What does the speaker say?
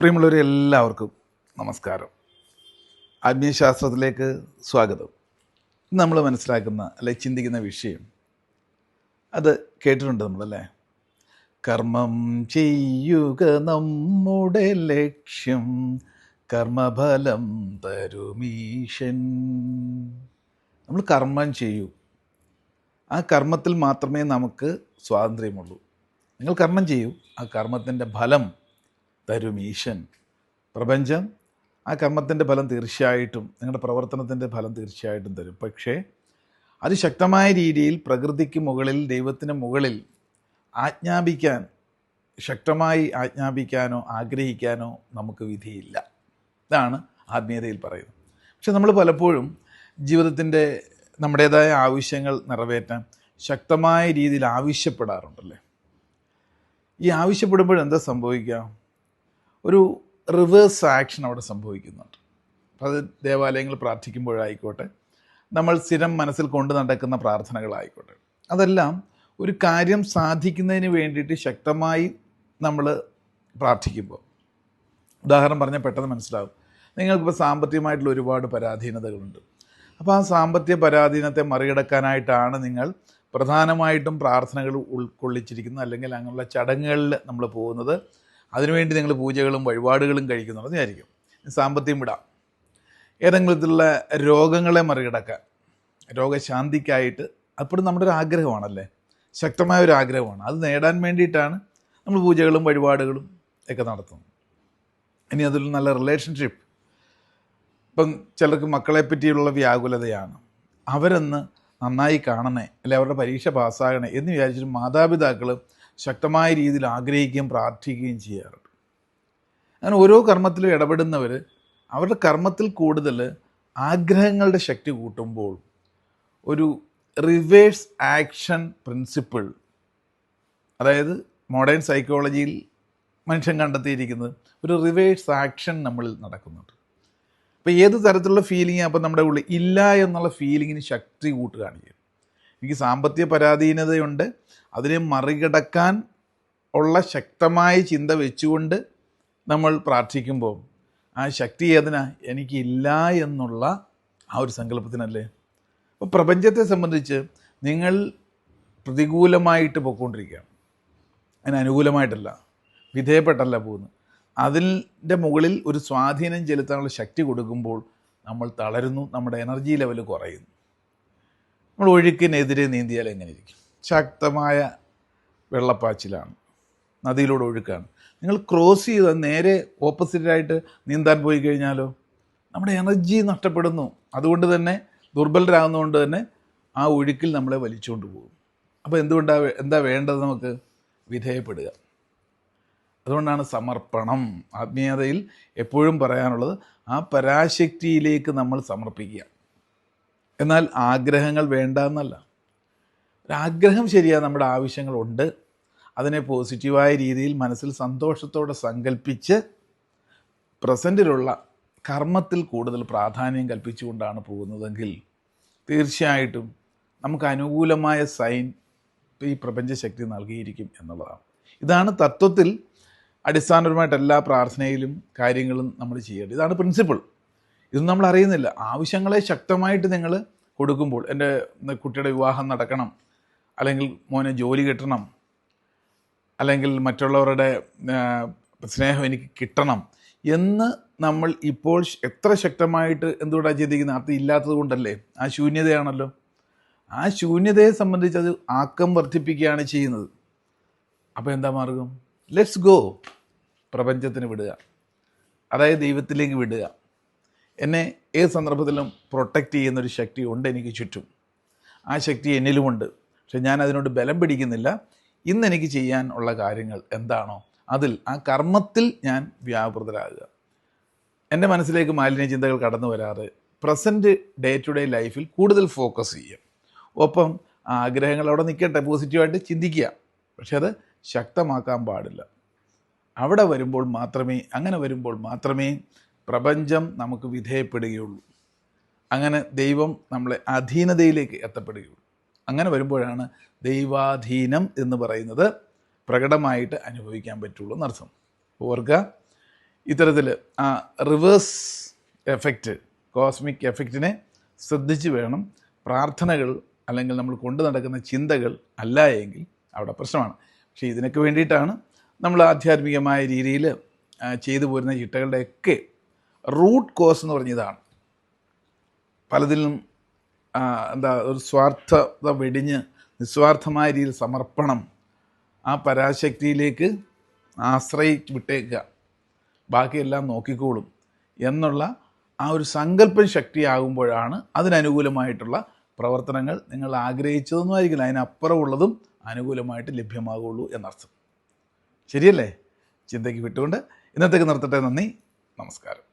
പ്രിയമുള്ളവരെ എല്ലാവർക്കും നമസ്കാരം. ആത്മീയശാസ്ത്രത്തിലേക്ക് സ്വാഗതം. നമ്മൾ മനസ്സിലാക്കുന്ന അല്ലെങ്കിൽ ചിന്തിക്കുന്ന വിഷയം അത് കേട്ടിട്ടുണ്ട് നമ്മളല്ലേ? കർമ്മം ചെയ്യുക നമ്മുടെ ലക്ഷ്യം കർമ്മഫലം തരുമീശൻ നമ്മൾ കർമ്മം ചെയ്യൂ. ആ കർമ്മത്തിൽ മാത്രമേ നമുക്ക് സ്വാതന്ത്ര്യമുള്ളൂ. നിങ്ങൾ കർമ്മം ചെയ്യൂ. ആ കർമ്മത്തിന്റെ ഫലം തരും ഈശൻ. പ്രപഞ്ചം ആ കർമ്മത്തിന്റെ ഫലം തീർച്ചയായിട്ടും നിങ്ങളുടെ പ്രവർത്തനത്തിന്റെ ഫലം തീർച്ചയായിട്ടും തരും. പക്ഷേ അതിശക്തമായ രീതിയിൽ പ്രകൃതിക്ക് മുകളിൽ ദൈവത്തിന് മുകളിൽ ആജ്ഞാപിക്കാൻ ശക്തമായി ആജ്ഞാപിക്കാനോ ആഗ്രഹിക്കാനോ നമുക്ക് വിധിയില്ല. ഇതാണ് ആത്മീയതയിൽ പറയുന്നത്. പക്ഷെ നമ്മൾ പലപ്പോഴും ജീവിതത്തിന്റെ നമ്മുടേതായ ആവശ്യങ്ങൾ നിറവേറ്റാൻ ശക്തമായ രീതിയിൽ ആവശ്യപ്പെടാറുണ്ടല്ലേ? ഈ ആവശ്യപ്പെടുമ്പോൾ എന്താ സംഭവിക്കുക? ഒരു റിവേഴ്സ് ആക്ഷൻ അവിടെ സംഭവിക്കുന്നുണ്ട്. അപ്പോൾ അത് ദേവാലയങ്ങൾ പ്രാർത്ഥിക്കുമ്പോഴായിക്കോട്ടെ നമ്മൾ സ്ഥിരം മനസ്സിൽ കൊണ്ട് നടക്കുന്ന പ്രാർത്ഥനകളായിക്കോട്ടെ. അതെല്ലാം ഒരു കാര്യം സാധിക്കുന്നതിന് വേണ്ടിയിട്ട് ശക്തമായി നമ്മൾ പ്രാർത്ഥിക്കുമ്പോൾ. ഉദാഹരണം പറഞ്ഞാൽ പെട്ടെന്ന് മനസ്സിലാവും. നിങ്ങൾക്കിപ്പോൾ സാമ്പത്തികമായിട്ടുള്ള ഒരുപാട് പരാധീനതകളുണ്ട്. അപ്പോൾ ആ സാമ്പത്തിക പരാധീനത്തെ മറികടക്കാനായിട്ടാണ് നിങ്ങൾ പ്രധാനമായിട്ടും പ്രാർത്ഥനകൾ ഉൾക്കൊള്ളിച്ചിരിക്കുന്നത് അല്ലെങ്കിൽ അങ്ങനെയുള്ള ചടങ്ങുകളിൽ നമ്മൾ പോകുന്നത്. അതിനുവേണ്ടി നിങ്ങൾ പൂജകളും വഴിപാടുകളും കഴിക്കുന്നുണ്ടെന്ന് വിചാരിക്കും സാമ്പത്തികം വിടാം. ഏതെങ്കിലും വിധത്തിലുള്ള രോഗങ്ങളെ മറികടക്കാൻ രോഗശാന്തിക്കായിട്ട് അപ്പോഴും നമ്മുടെ ഒരു ആഗ്രഹമാണല്ലേ? ശക്തമായ ഒരു ആഗ്രഹമാണ്. അത് നേടാൻ വേണ്ടിയിട്ടാണ് നമ്മൾ പൂജകളും വഴിപാടുകളും ഒക്കെ നടത്തുന്നത്. ഇനി അതിൽ നല്ല റിലേഷൻഷിപ്പ് ഇപ്പം ചിലർക്ക് മക്കളെ പറ്റിയുള്ള വ്യാകുലതയാണ്. അവരൊന്ന് നന്നായി കാണണേ അല്ലെ അവരുടെ പരീക്ഷ പാസ്സാകണേ എന്ന് വിചാരിച്ചിട്ട് മാതാപിതാക്കൾ ശക്തമായ രീതിയിൽ ആഗ്രഹിക്കുകയും പ്രാർത്ഥിക്കുകയും ചെയ്യാറുണ്ട്. അങ്ങനെ ഓരോ കർമ്മത്തിലും ഇടപെടുന്നവർ അവരുടെ കർമ്മത്തിൽ കൂടുതൽ ആഗ്രഹങ്ങളുടെ ശക്തി കൂട്ടുമ്പോൾ ഒരു റിവേഴ്സ് ആക്ഷൻ പ്രിൻസിപ്പിൾ അതായത് മോഡേൺ സൈക്കോളജിയിൽ മനുഷ്യൻ കണ്ടെത്തിയിരിക്കുന്നത് ഒരു റിവേഴ്സ് ആക്ഷൻ നമ്മളിൽ നടക്കുന്നുണ്ട്. അപ്പോൾ ഏത് തരത്തിലുള്ള ഫീലിംഗ് അപ്പോൾ നമ്മുടെ ഉള്ളിൽ ഇല്ല എന്നുള്ള ഫീലിങ്ങിന് ശക്തി കൂട്ടുകയാണ് ചെയ്യുന്നത്. എനിക്ക് സാമ്പത്തിക പരാധീനതയുണ്ട്. അതിനെ മറികടക്കാൻ ഉള്ള ശക്തമായ ചിന്ത വെച്ചുകൊണ്ട് നമ്മൾ പ്രാർത്ഥിക്കുമ്പോൾ ആ ശക്തി ഏതിനാ? എനിക്കില്ല എന്നുള്ള ആ ഒരു സങ്കല്പത്തിനല്ലേ? അപ്പോൾ പ്രപഞ്ചത്തെ സംബന്ധിച്ച് നിങ്ങൾ പ്രതികൂലമായിട്ട് പോയിക്കൊണ്ടിരിക്കുക അതിന് അനുകൂലമായിട്ടല്ല വിധേയപ്പെട്ടല്ല പോകുന്നത്. അതിന്റെ മുകളിൽ ഒരു സ്വാധീനം ചെലുത്താനുള്ള ശക്തി കൊടുക്കുമ്പോൾ നമ്മൾ തളരുന്നു നമ്മുടെ എനർജി ലെവൽ കുറയുന്നു. നമ്മൾ ഒഴുക്കിനെതിരെ നീന്തിയാൽ എങ്ങനെ ഇരിക്കും? ശക്തമായ വെള്ളപ്പാച്ചിലാണ്. നദിയിലൂടെ ഒഴുക്കാണ്. നിങ്ങൾ ക്രോസ് ചെയ്ത് നേരെ ഓപ്പോസിറ്റായിട്ട് നീന്താൻ പോയി കഴിഞ്ഞാലോ? നമ്മുടെ എനർജി നഷ്ടപ്പെടുന്നു. അതുകൊണ്ട് തന്നെ ദുർബലരാകുന്നതുകൊണ്ട് തന്നെ ആ ഒഴുക്കിൽ നമ്മളെ വലിച്ചുകൊണ്ട് പോകും. അപ്പോൾ എന്തുകൊണ്ടാണ് എന്താ വേണ്ടത് നമുക്ക്? വിധേയപ്പെടുക. അതുകൊണ്ടാണ് സമർപ്പണം. ആത്മീയതയിൽ എപ്പോഴും പറയാനുള്ളത് ആ പരാശക്തിയിലേക്ക് നമ്മൾ സമർപ്പിക്കുക. എന്നാൽ ആഗ്രഹങ്ങൾ വേണ്ട എന്നല്ല ഒരാഗ്രഹം ശരിയാണ് നമ്മുടെ ആവശ്യങ്ങളുണ്ട്. അതിനെ പോസിറ്റീവായ രീതിയിൽ മനസ്സിൽ സന്തോഷത്തോടെ സങ്കല്പിച്ച് പ്രസന്റിലുള്ള കർമ്മത്തിൽ കൂടുതൽ പ്രാധാന്യം കൽപ്പിച്ചുകൊണ്ടാണ് പോകുന്നതെങ്കിൽ തീർച്ചയായിട്ടും നമുക്ക് അനുകൂലമായ സൈൻ ഈ പ്രപഞ്ചശക്തി നൽകിയിരിക്കും എന്നുള്ളതാണ്. ഇതാണ് തത്വത്തിൽ അടിസ്ഥാനപരമായിട്ട് എല്ലാ പ്രാർത്ഥനയിലും കാര്യങ്ങളും നമ്മൾ ചെയ്യേണ്ടത്. ഇതാണ് പ്രിൻസിപ്പിൾ ഇത് നമ്മൾ അറിയുന്നില്ല. ആവശ്യങ്ങളെ ശക്തമായിട്ട് നിങ്ങൾ കൊടുക്കുമ്പോൾ എന്റെ കുട്ടിയുടെ വിവാഹം നടക്കണം അല്ലെങ്കിൽ മോനെ ജോലി കിട്ടണം അല്ലെങ്കിൽ മറ്റുള്ളവരുടെ സ്നേഹം എനിക്ക് കിട്ടണം എന്ന് നമ്മൾ ഇപ്പോൾ എത്ര ശക്തമായിട്ട് എന്തുകൊണ്ടാണ് ചിന്തിക്കുന്നത്? അർത്ഥം ഇല്ലാത്തത് കൊണ്ടല്ലേ? ആ ശൂന്യതയാണല്ലോ. ആ ശൂന്യതയെ സംബന്ധിച്ച് അത് ആക്കം വർദ്ധിപ്പിക്കുകയാണ് ചെയ്യുന്നത്. അപ്പോൾ എന്താ മാർഗം? ലെറ്റ്സ് ഗോ പ്രപഞ്ചത്തിന് വിടുക. അതായത് ദൈവത്തിലേക്ക് വിടുക. എന്നെ ഏത് സന്ദർഭത്തിലും പ്രൊട്ടക്റ്റ് ചെയ്യുന്നൊരു ശക്തി ഉണ്ട് എനിക്ക് ചുറ്റും. ആ ശക്തി എന്നിലുമുണ്ട്. പക്ഷെ ഞാൻ അതിനോട് ബലം പിടിക്കുന്നില്ല. ഇന്ന് എനിക്ക് ചെയ്യാൻ ഉള്ള കാര്യങ്ങൾ എന്താണോ അതിൽ ആ കർമ്മത്തിൽ ഞാൻ വ്യാപൃതരാകുക. എന്റെ മനസ്സിലേക്ക് മാലിന്യ ചിന്തകൾ കടന്നു വരാറ് പ്രസന്റ് ഡേ ടു ഡേ ലൈഫിൽ കൂടുതൽ ഫോക്കസ് ചെയ്യും. ഒപ്പം ആഗ്രഹങ്ങൾ അവിടെ നിൽക്കട്ടെ പോസിറ്റീവായിട്ട് ചിന്തിക്കുക. പക്ഷെ അത് ശക്തമാക്കാൻ പാടില്ല. അവിടെ വരുമ്പോൾ മാത്രമേ അങ്ങനെ വരുമ്പോൾ മാത്രമേ പ്രപഞ്ചം നമുക്ക് വിധേയപ്പെടുകയുള്ളൂ. അങ്ങനെ ദൈവം നമ്മളെ അധീനതയിലേക്ക് എത്തപ്പെടുകയുള്ളൂ. അങ്ങനെ വരുമ്പോഴാണ് ദൈവാധീനം എന്ന് പറയുന്നത് പ്രകടമായിട്ട് അനുഭവിക്കാൻ പറ്റുള്ളൂ എന്നർത്ഥം. ഓർക്കുക ഇത്തരത്തിൽ ആ റിവേഴ്സ് എഫക്റ്റ് കോസ്മിക് എഫക്റ്റിനെ ശ്രദ്ധിച്ച് വേണം പ്രാർത്ഥനകൾ അല്ലെങ്കിൽ നമ്മൾ കൊണ്ടു നടക്കുന്ന ചിന്തകൾ അല്ല എങ്കിൽ അവിടെ പ്രശ്നമാണ്. പക്ഷേ ഇതിനൊക്കെ വേണ്ടിയിട്ടാണ് നമ്മൾ ആധ്യാത്മികമായ രീതിയിൽ ചെയ്തു പോരുന്ന ചിട്ടകളുടെയൊക്കെ റൂട്ട് കോസ് എന്ന് പറഞ്ഞതാണ്. പലതിലും എന്താ ഒരു സ്വാർത്ഥത വെടിഞ്ഞ് നിസ്വാർത്ഥമായ രീതിയിൽ സമർപ്പണം ആ പരാശക്തിയിലേക്ക് ആശ്രയിച്ച് വിട്ടേക്കുക ബാക്കിയെല്ലാം നോക്കിക്കോളും എന്നുള്ള ആ ഒരു സങ്കല്പ ശക്തിയാകുമ്പോഴാണ് അതിനനുകൂലമായിട്ടുള്ള പ്രവർത്തനങ്ങൾ നിങ്ങൾ ആഗ്രഹിച്ചതൊന്നും ആയിരിക്കില്ല. അതിനപ്പുറമുള്ളതും അനുകൂലമായിട്ട് ലഭ്യമാകുള്ളൂ എന്നർത്ഥം. ശരിയല്ലേ? ചിന്തയ്ക്ക് വിട്ടുകൊണ്ട് ഇന്നത്തേക്ക് നിർത്തട്ടെ. നന്ദി. നമസ്കാരം.